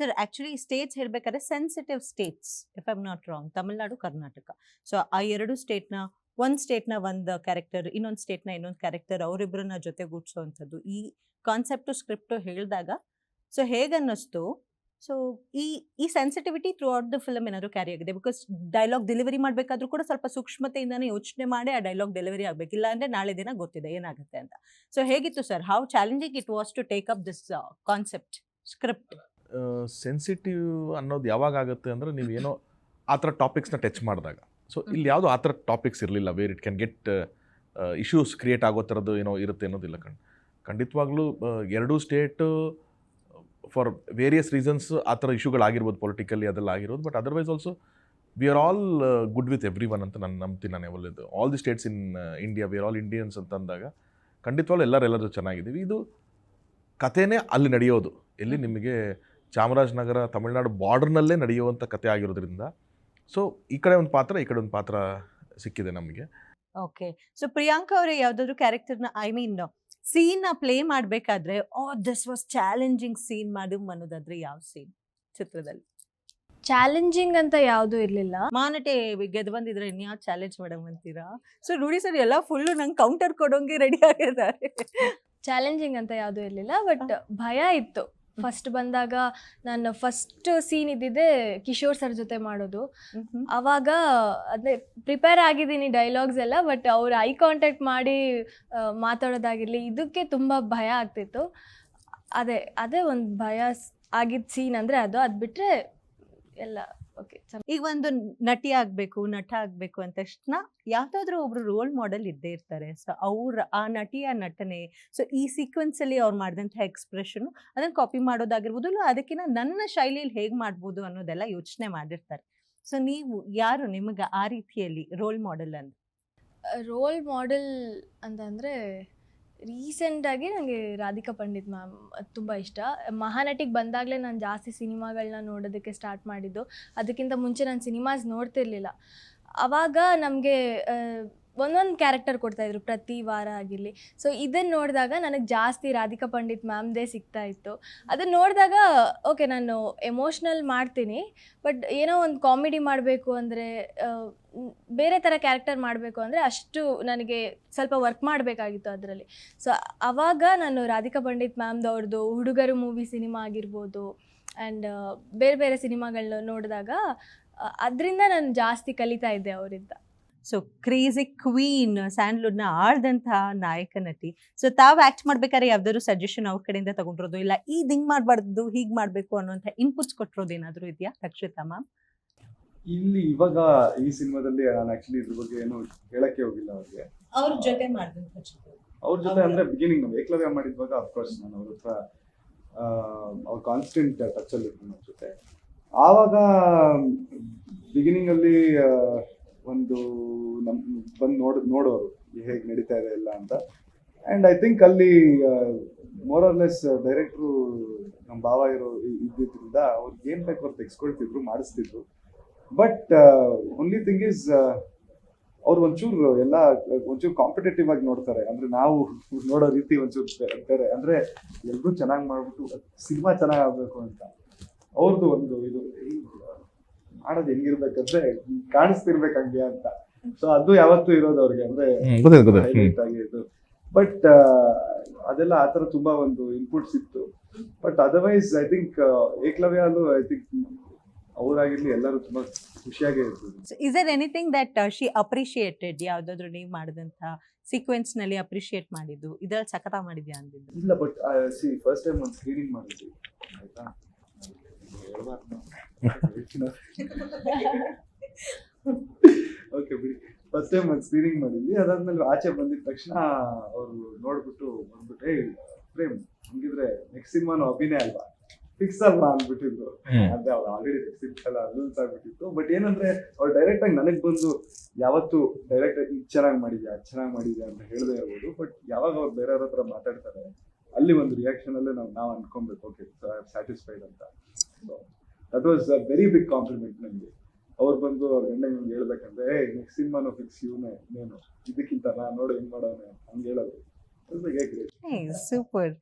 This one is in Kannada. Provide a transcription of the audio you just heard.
ಸರ್ ಆಕ್ಚುಲಿ ಸ್ಟೇಟ್ಸ್ ಹೇಳ್ಬೇಕಾದ್ರೆ sensitive states if I'm not wrong Tamil Nadu Karnataka so ಆ ಎರಡು ಸ್ಟೇಟ್ನ ಒಂದು ಸ್ಟೇಟ್ನ ಒಂದು ಕ್ಯಾರೆಕ್ಟರ್ ಇನ್ನೊಂದು ಸ್ಟೇಟ್ನ ಇನ್ನೊಂದು ಕ್ಯಾರೆಕ್ಟರ್ ಅವರಿಬ್ಬರನ್ನ ಜೊತೆಗೂಡಿಸೋವಂಥದ್ದು ಈ ಕಾನ್ಸೆಪ್ಟು ಸ್ಕ್ರಿಪ್ಟು ಹೇಳಿದಾಗ ಸೊ ಹೇಗನ್ನಿಸ್ತು? ಸೊ ಈ ಈ sensitivity throughout the film ಏನಾದ್ರು ಕ್ಯಾರಿ ಆಗಿದೆ? ಬಿಕಾಸ್ ಡೈಲಾಗ್ ಡೆಲಿವರಿ ಮಾಡಬೇಕಾದ್ರೂ ಕೂಡ ಸ್ವಲ್ಪ ಸೂಕ್ಷ್ಮತೆಯಿಂದನೇ ಯೋಚನೆ ಮಾಡಿ ಆ ಡೈಲಾಗ್ ಡೆಲಿವರಿ ಆಗಬೇಕು. ಇಲ್ಲ ಅಂದರೆ ನಾಳೆ ದಿನ ಗೊತ್ತಿದೆ, ಏನಾಗುತ್ತೆ ಅಂತ. ಸೊ ಹೇಗಿತ್ತು sir how challenging it was to take up this concept script sensitive ಅನ್ನೋದು ಯಾವಾಗ ಆಗುತ್ತೆ ಅಂದರೆ ನೀವು ಏನೋ ಆ ಥರ ಟಾಪಿಕ್ಸ್ನ ಟಚ್ ಮಾಡಿದಾಗ. ಸೊ ಇಲ್ಲಿ ಯಾವುದೋ ಆ ಥರ ಟಾಪಿಕ್ಸ್ ಇರಲಿಲ್ಲ where it can get issues create ಆಗೋ ಥರದ್ದು ಏನೋ ಇರುತ್ತೆ ಅನ್ನೋದಿಲ್ಲ ಕಣ್. ಖಂಡಿತವಾಗ್ಲೂ ಎರಡೂ ಸ್ಟೇಟು ಫಾರ್ ವೇರಿಯಸ್ ರೀಸನ್ಸ್ ಆ ಥರ ಇಶ್ಯೂಗಳಾಗಿರ್ಬೋದು ಪೊಲಿಟಿಕಲಿ ಅದೆಲ್ಲ ಆಗಿರ್ಬೋದು but otherwise also we are all good with everyone ಅಂತ ನಾನು ನಂಬ್ತೀನಿ ನಾನು ಯಾವಲ್ಲಿದ್ದು all the states in India we are all Indians ಅಂತ ಅಂದಾಗ ಖಂಡಿತವಾಗ್ಲೂ ಎಲ್ಲರೂ ಎಲ್ಲರೂ ಚೆನ್ನಾಗಿದ್ದೀವಿ. ಇದು ಕಥೆನೇ ಅಲ್ಲಿ ನಡೆಯೋದು. ಎಲ್ಲಿ ನಿಮಗೆ ಚಾಮರಾಜನಗರ ತಮಿಳ್ನಾಡು ಬಾರ್ಡರ್ನಲ್ಲೇ ನಡೆಯುವಂಥ ಕತೆ ಆಗಿರೋದ್ರಿಂದ ಸೊ ಈ ಕಡೆ ಒಂದು ಪಾತ್ರ ಈ ಕಡೆ ಒಂದು ಪಾತ್ರ ಸಿಕ್ಕಿದೆ ನಮಗೆ. ಓಕೆ ಸೊ ಪ್ರಿಯಾಂಕಾ ಅವರೇ ಯಾವುದಾದ್ರು ಕ್ಯಾರೆಕ್ಟರ್ನ ಐ ಮೀನ್ ಸೀನ್ನ ಪ್ಲೇ ಮಾಡಬೇಕಾದ್ರೆ oh this was challenging scene ಮಾಡು ಅನ್ನೋದಾದ್ರೆ ಯಾವ ಸೀನ್ ಚಿತ್ರದಲ್ಲಿ? ಚಾಲೆಂಜಿಂಗ್ ಅಂತ ಯಾವುದು ಇರಲಿಲ್ಲ. ಮಾನಟೆ ಗೆದ್ದು ಬಂದಿದ್ರೆ ಇನ್ಯಾವ ಚಾಲೆಂಜ್ ಮೇಡಮ್ ಅಂತೀರಾ? ಸೊ ನೋಡಿ ಸರ್ ಎಲ್ಲ ಫುಲ್ಲು ನಂಗೆ ಕೌಂಟರ್ ಕೊಡೋಂಗೆ ರೆಡಿ ಆಗಿದ್ದಾರೆ. ಚಾಲೆಂಜಿಂಗ್ ಅಂತ ಯಾವುದು ಇರಲಿಲ್ಲ ಬಟ್ ಭಯ ಇತ್ತು. ಫಸ್ಟ್ ಬಂದಾಗ ನಾನು ಫಸ್ಟ್ ಸೀನ್ ಇದ್ದಿದ್ದೆ ಕಿಶೋರ್ ಸರ್ ಜೊತೆ ಮಾಡೋದು. ಅವಾಗ ಅದೇ ಪ್ರಿಪೇರ್ ಆಗಿದ್ದೀನಿ ಡೈಲಾಗ್ಸ್ ಎಲ್ಲ ಬಟ್ ಅವ್ರು ಐ ಕಾಂಟ್ಯಾಕ್ಟ್ ಮಾಡಿ ಮಾತಾಡೋದಾಗಿರಲಿ ಇದಕ್ಕೆ ತುಂಬ ಭಯ ಆಗ್ತಿತ್ತು. ಅದೇ ಅದೇ ಒಂದು ಭಯ ಆಗಿದ್ದ ಸೀನ್ ಅಂದರೆ ಅದು. ಅದು ಬಿಟ್ಟರೆ ಎಲ್ಲ. ಓಕೆ ಈಗ ಒಂದು ನಟಿ ಆಗ್ಬೇಕು, ನಟ ಆಗ್ಬೇಕು ಅಂತ ತಕ್ಷಣ ಯಾವ್ದಾದ್ರು ಒಬ್ರು ರೋಲ್ ಮಾಡೆಲ್ ಇದ್ದೇ ಇರ್ತಾರೆ. ಸೊ ಅವ್ರ ಆ ನಟಿಯ ನಟನೆ ಸೊ ಈ ಸೀಕ್ವೆನ್ಸ್ ಅಲ್ಲಿ ಅವ್ರು ಮಾಡಿದಂತಹ ಎಕ್ಸ್ಪ್ರೆಷನ್ ಅದನ್ನ ಕಾಪಿ ಮಾಡೋದಾಗಿರ್ಬೋದು, ಇಲ್ಲ ಅದಕ್ಕಿಂತ ನನ್ನ ಶೈಲಿಯಲ್ಲಿ ಹೇಗೆ ಮಾಡ್ಬೋದು ಅನ್ನೋದೆಲ್ಲ ಯೋಚನೆ ಮಾಡಿರ್ತಾರೆ. ಸೊ ನೀವು ಯಾರು ನಿಮಗೆ ಆ ರೀತಿಯಲ್ಲಿ ರೋಲ್ ಮಾಡೆಲ್ ಅಂತ ರೋಲ್ ಮಾಡೆಲ್ ಅಂತಂದರೆ ರೀಸೆಂಟಾಗಿ ನನಗೆ ರಾಧಿಕಾ ಪಂಡಿತ್ ಮ್ಯಾಮ್ ತುಂಬ ಇಷ್ಟ. ಮಹಾನಟಿಗೆ ಬಂದಾಗಲೇ ನಾನು ಜಾಸ್ತಿ ಸಿನಿಮಾಗಳನ್ನ ನೋಡೋದಕ್ಕೆ ಸ್ಟಾರ್ಟ್ ಮಾಡಿದ್ದು. ಅದಕ್ಕಿಂತ ಮುಂಚೆ ನಾನು ಸಿನಿಮಾಸ್ ನೋಡ್ತಿರ್ಲಿಲ್ಲ. ಆವಾಗ ನಮಗೆ ಒಂದೊಂದು ಕ್ಯಾರೆಕ್ಟರ್ ಕೊಡ್ತಾಯಿದ್ರು ಪ್ರತಿ ವಾರ ಆಗಿರಲಿ. ಸೊ ಇದನ್ನು ನೋಡಿದಾಗ ನನಗೆ ಜಾಸ್ತಿ ರಾಧಿಕಾ ಪಂಡಿತ್ ಮ್ಯಾಮ್ದೇ ಸಿಗ್ತಾ ಇತ್ತು. ಅದನ್ನು ನೋಡಿದಾಗ ಓಕೆ ನಾನು ಎಮೋಷ್ನಲ್ ಮಾಡ್ತೀನಿ ಬಟ್ ಏನೋ ಒಂದು ಕಾಮಿಡಿ ಮಾಡಬೇಕು ಅಂದರೆ ಬೇರೆ ಥರ ಕ್ಯಾರೆಕ್ಟರ್ ಮಾಡಬೇಕು ಅಂದರೆ ಅಷ್ಟು ನನಗೆ ಸ್ವಲ್ಪ ವರ್ಕ್ ಮಾಡಬೇಕಾಗಿತ್ತು ಅದರಲ್ಲಿ. ಸೊ ಆವಾಗ ನಾನು ರಾಧಿಕಾ ಪಂಡಿತ್ ಮ್ಯಾಮ್ದವ್ರದ್ದು ಹುಡುಗರು ಮೂವಿ ಸಿನಿಮಾ ಆಗಿರ್ಬೋದು ಆ್ಯಂಡ್ ಬೇರೆ ಬೇರೆ ಸಿನಿಮಾಗಳನ್ನ ನೋಡಿದಾಗ ಅದರಿಂದ ನಾನು ಜಾಸ್ತಿ ಕಲಿತಾ ಇದ್ದೆ ಅವರಿಂದ. ಸೊ ಕ್ರೇಜಿ ಕ್ವೀನ್ ಸ್ಯಾಂಡ್ಲುಡ್ನ ಆಳ್ದಂತಹ ನಾಯಕ ನಟಿ. ಸೊ ತಾವು ಆಕ್ಟ್ ಮಾಡ್ಬೇಕಾದ್ರೆ ಯಾವ್ದಾದ್ರು ಸಜೆಷನ್ ಅವ್ರ ಕಡೆಯಿಂದ ತಗೊಂಡಿರೋದು? ಇಲ್ಲ ಈ ಹಿಂಗ್ ಮಾಡಬಾರ್ದು ಹೀಗ್ ಮಾಡಬೇಕು ಅನ್ನೋಂಥ ಇನ್ಪುಟ್ಸ್ ಕೊಟ್ಟಿರೋದು ಏನಾದರೂ ಇದೆಯಾ ರಕ್ಷಿತಾ ಮ್ಯಾಮ್ ಇಲ್ಲಿ ಇವಾಗ ಈ ಸಿನಿಮಾದಲ್ಲಿ ನಾನು ಆಕ್ಚುಲಿ ಇದ್ರ ಬಗ್ಗೆ ಏನು ಹೇಳಕ್ಕೆ ಹೋಗಿಲ್ಲ ಅವ್ರಿಗೆ. ಅವ್ರ ಜೊತೆ ಅವ್ರ ಜೊತೆ ಅಂದ್ರೆ ಬಿಗಿನಿಂಗ್ ನಾವು ಏಕಲವ್ಯ ಮಾಡಿದ್ವಾಗ ಅಫ್ಕೋರ್ಸ್ ನಾನು ಅವ್ರ ಹತ್ರ ಅವ್ರ ಕಾನ್ಸ್ಟೆಂಟ್ ಟಚ್ ಅಲ್ಲಿ ಇದ್ರು ನನ್ನ ಜೊತೆ. ಆವಾಗ ಬಿಗಿನಿಂಗ್ ಅಲ್ಲಿ ಒಂದು ನಮ್, ಬಂದು ನೋಡ್, ನೋಡೋರು ಹೇಗೆ ನಡೀತಾ ಇದೆ ಎಲ್ಲ ಅಂತ. ಅಂಡ್ ಐ ಥಿಂಕ್ ಅಲ್ಲಿ ಮೋರ್ ಆರ್ ಲೆಸ್ ಡೈರೆಕ್ಟ್ರು ನಮ್ಮ ಭಾವ ಇರೋ ಇದ್ದಿದ್ರಿಂದ ಅವ್ರಿಗೆ ಗೇಮ್ ಬೇಕು ಅವ್ರು ತೆಗೆಸ್ಕೊಳ್ತಿದ್ರು, ಮಾಡಿಸ್ತಿದ್ರು. ಬಟ್ ಓನ್ಲಿ ಥಿಂಗ್ ಇಸ್ ಅವ್ರು ಒಂಚೂರು ಎಲ್ಲ, ಒಂಚೂರು ಕಾಂಪಿಟೇಟಿವ್ ಆಗಿ ನೋಡ್ತಾರೆ. ಅಂದ್ರೆ ನಾವು ನೋಡೋ ರೀತಿ ಒಂಚೂರು ಬೇರೆ. ಅಂದ್ರೆ ಎಲ್ರೂ ಚೆನ್ನಾಗಿ ಮಾಡ್ಬಿಟ್ಟು, ಸಿನಿಮಾ ಚೆನ್ನಾಗಿ ಆಗ್ಬೇಕು ಅಂತ. ಅವ್ರದ್ದು ಒಂದು ಇದು ಮಾಡೋದು ಹೆಂಗಿರ್ಬೇಕಂದ್ರೆ ಕಾಣಿಸ್ತಿರ್ಬೇಕು ಹಂಗೆ ಅಂತ. ಸೊ ಅದು ಯಾವತ್ತೂ ಇರೋದು ಅವ್ರಿಗೆ ಅಂದ್ರೆ ಬಟ್ ಅದೆಲ್ಲ ಆ ಥರ ತುಂಬಾ ಒಂದು ಇನ್ಪುಟ್ಸ್ ಇತ್ತು. But otherwise I think Ekalavya ಅಲ್ಲೂ ಐ ಥಿಂಕ್ ಅವರಾಗಿರ್ಲಿ ಎಲ್ಲರೂ ತುಂಬಾ ಖುಷಿಯಾಗೇ ಇರ್ಬೋದು. Is there anything that she appreciated ಯಾವ್ದಾದ್ರು ನೀವು ಮಾಡಿದಂತ ಸೀಕ್ವೆನ್ಸ್ನಲ್ಲಿ ಅಪ್ರಿಶಿಯೇಟ್ ಮಾಡಿದ್ದು? ಇದ್ರಲ್ಲಿ ಸಖತ ಮಾಡಿದ್ಯಾ ಅಂದಿದ್ದು? ಇಲ್ಲ ಬಟ್ ಸಿ ಫಸ್ಟ್ ಟೈಮ್ ಒಂದು ಸ್ಕ್ರೀನಿಂಗ್ ಮಾಡಿದ್ವಿ ಆಯ್ತಾ? ಓಕೆ ಬಿಡಿ. ಫಸ್ಟ್ ಟೈಮ್ ಒಂದು ಸ್ಕ್ರೀನಿಂಗ್ ಮಾಡಿದ್ವಿ. ಅದಾದ್ಮೇಲೆ ಆಚೆ ಬಂದಿದ ತಕ್ಷಣ ಅವರು ನೋಡ್ಬಿಟ್ಟು ಬಂದ್ಬಿಟ್ಟು ಪ್ರೇಮ್ ಹಂಗಿದ್ರೆ ನೆಕ್ಸ್ಟ್ ಸಿನಿಮಾನು ಅಭಿನಯ ಅಲ್ವಾ? ಫಿಕ್ಸ್ ಅಲ್ವಾ? ಅಂದ್ಬಿಟ್ಟಿದ್ರು. ಅದೇ ಅವ್ರು ಆಲ್ರೆಡಿ ಫಿಕ್ಸ್ ಎಲ್ಲ ರೂಲ್ಸ್ ಆಗ್ಬಿಟ್ಟಿತ್ತು. ಬಟ್ ಏನಂದ್ರೆ ಅವ್ರು ಡೈರೆಕ್ಟ್ ಆಗಿ ನನಗೆ ಬಂದು ಯಾವತ್ತು ಡೈರೆಕ್ಟ್ ಆಗಿ ಚೆನ್ನಾಗಿ ಮಾಡಿದ್ಯಾ? ಚೆನ್ನಾಗ್ ಚೆನ್ನಾಗಿ ಮಾಡಿದ್ಯಾ? ಅಂತ ಹೇಳದೇ ಇರ್ಬೋದು. ಬಟ್ ಯಾವಾಗ ಅವ್ರು ಬೇರೆಯವ್ರ ಹತ್ರ ಮಾತಾಡ್ತಾರೆ ಅಲ್ಲಿ ಒಂದು ರಿಯಾಕ್ಷನ್ ಅಲ್ಲೇ ನಾವು ನಾವು ಅನ್ಕೊಬೇಕು. ಓಕೆ ಸ್ಯಾಟಿಸ್ಫೈಡ್ ಅಂತ. That was a very big compliment ನನಗೆ ಅವ್ರು ಬಂದು ಅವ್ರ ಗಂಡ ನಿಮ್ಗೆ ಹೇಳ್ಬೇಕಂದ್ರೆ ಏ ನೆಕ್ಸ್ಟ್ ಸಿನಿಮಾನು ಫಿಕ್ಸ್ ಇವನೇ, ನೀನು. ಇದಕ್ಕಿಂತ ನಾ ನೋಡು ಹೆಂಗ್ ಮಾಡೋಣ? ಹಂಗೆ ಹೇಳೋದು. ಸೂಪರ್